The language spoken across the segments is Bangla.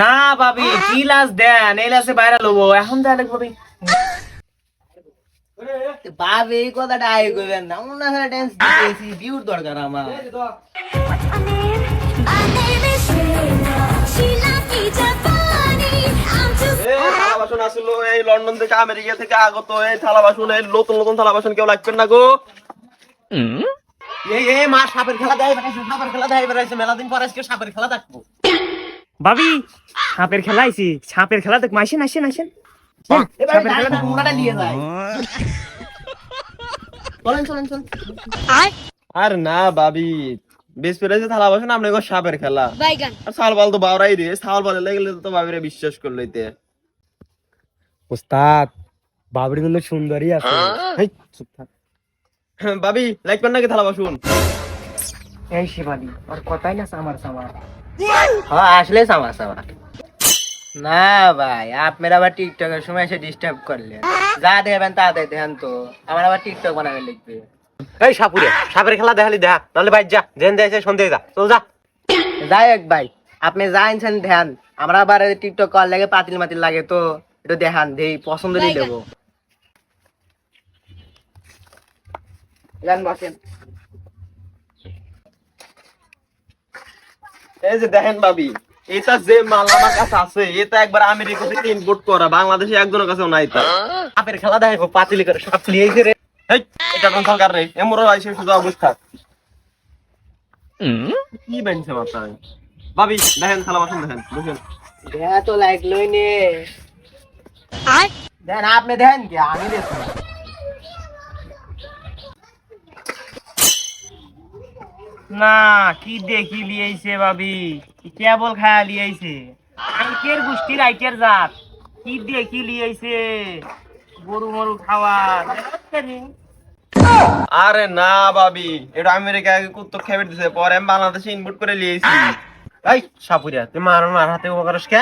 না ভাবি কি লাস দেন এই বাইরে লবো এখন যা লাগবে ভাবি। ভাবি এই কথাটা আয় কইবেন না অন্য সারা ড্যান্স দিতেছি ভিউর দরকার আমার। বাসন আসলো এই লন্ডন থেকে আমেরিকা থেকে আগত এই থালা বাসন এই নতুন নতুন থালা বাসন কেউ লাগবেন না গো। এই মা সাপের খেলা দেয় সাপের খেলা দেয় মেলা দিন পর আজকে সাপের খেলা দেখব। ভাবি ছাপের খেলা আইছি। ছাপের খেলা দেখ আসেন আসেন আসেন। আর না বাবি বেশ থালা আমরা সাপের খেলা। আর তো রে। তো বাবিরে বিশ্বাস করল এতে। ওস্তাদ বাবরি গুলো সুন্দরী আছে। বাবি লাইক নাকি থালা বসুন? এই আর কথাই না সামার সামার। হ্যাঁ আসলে সামা সামা। না ভাই আপনারা আবার টিকটকের সময় এসে ডিস্টার্ব করলেন। যা দেখবেন তা দেখেন তো। আমার আবার টিকটক বানাবে লিখবে। এই সাপুরে সাপের খেলা দেখালি দেখা নাহলে ভাই যা জেন দেয় সন্ধ্যে যা চল যা। যাই হোক ভাই আপনি যা আনছেন ধ্যান আমরা আবার টিকটক কল লাগে পাতিল মাতিল লাগে তো একটু দেখান দেই পছন্দ দিয়ে দেবো। গান বসেন। এই যে দেখেন ভাবি এটা যে মাল আমার কাছে আছে এটা একবার আমেরিকা থেকে ইম্পোর্ট করা বাংলাদেশে একজনের কাছেও নাই তা। সাপের খেলা দেখাবো পাতিলি করে সাপ লিয়েছে রে। এটা কোন সরকার রে? এমরো আইসে শুধু অবস্থা কি বানছে মাথায় ভাবি দেখেন থালা বাসন দেখেন বুঝেন দেখা তো লাগলোই নে। দেন আপনি দেন কি আমি দেখুন না, কি দেখি লিয়েছে ভাবি? কেবল খায়া লিয়েছে আইকের গোষ্ঠীর আইকের জাত। কি দেখি লিয়েছে গরু মরু খাওয়া। আরে না ভাবি, এটা আমেরিকা কুত্তো খেয়ে দিছে, পরে আমি বাংলাদেশে ইম্পোর্ট করে লিয়েছি এই, সাপুরিয়া, তুই মার মার হাতে উপকারস কে?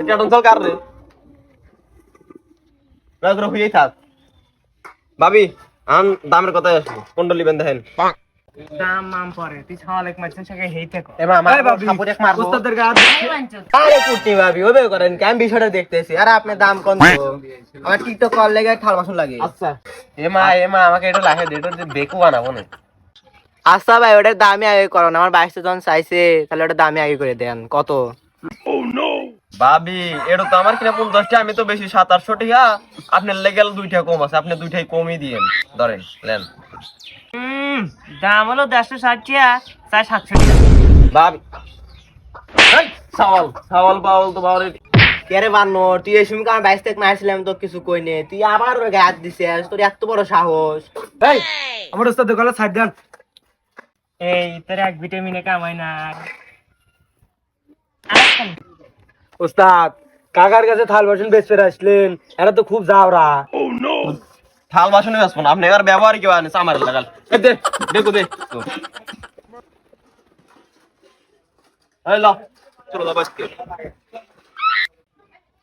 এটা কোন সরকার রে? রাগ হয়েই থাক। ভাবি আন দামের কথা আসব কোনটা লিবেন দেখেন দাম মাম পরে তুই ছাওয়াল এক মারছেন হেইতে কর এবার আমার সাপুরে মারবো। উস্তাদের গা আরে কুটি ভাবি ওবে করেন কি? বিষয়টা দেখতেছি। আরে আপনি দাম আমার টিকটক কল লাগে থাল বাসন লাগে। আচ্ছা। এমা এমা আমাকে এটা লাগে দে এটা বেকু বানাবো না। আচ্ছা ভাই ওটার দামই আগে করো না। আমার বাইশে জন চাইছে তাহলে ওটা দামই আগে করে দেন। কত? ভাবি এটা তো আমার কিনা পঞ্চাশটা আমি তো বেশি সাত আটশো টাকা আপনার লেগেল দুইটা কম আছে আপনি দুইটাই কমই দিয়েন। ধরেন নেন। হুম দাম হলো দেড়শো ষাট টাকা চাই সাতশো টাকা ভাবি। এই, সাওয়াল সাওয়াল বাউল তো বাউল কেরে বান্ন তুই এই সময় কারণ বাইশ থেকে মারছিলাম তো কিছু কই নে তুই আবার ওর গায়ে হাত দিছিস তোর এত বড় সাহস। এই আমার উস্তাদের গলা ছাড় দেন। এই তোর এক ভিটামিনে কামাই না। ওস্তাদ কাকার কাছে থাল বাসন বেচতে আসলেন এরা তো খুব যাওরা থাল বাসনে আসব না আপনি এবার ব্যবহার কেউ আনে আমার লাগাল দে দেখো দে। চলো দাও বাস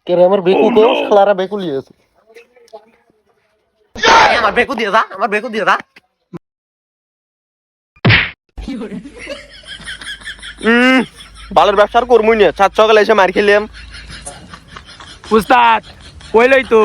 কে রে আমার বেকু তো শালারা বেকু লিয়েছে আমার বেকু দিয়ে যা আমার বেকু দিয়ে যা। বালের ব্যবসার করবই না সাত সকালে এসে মার খেলাম। উস্তাদ কইলই তো?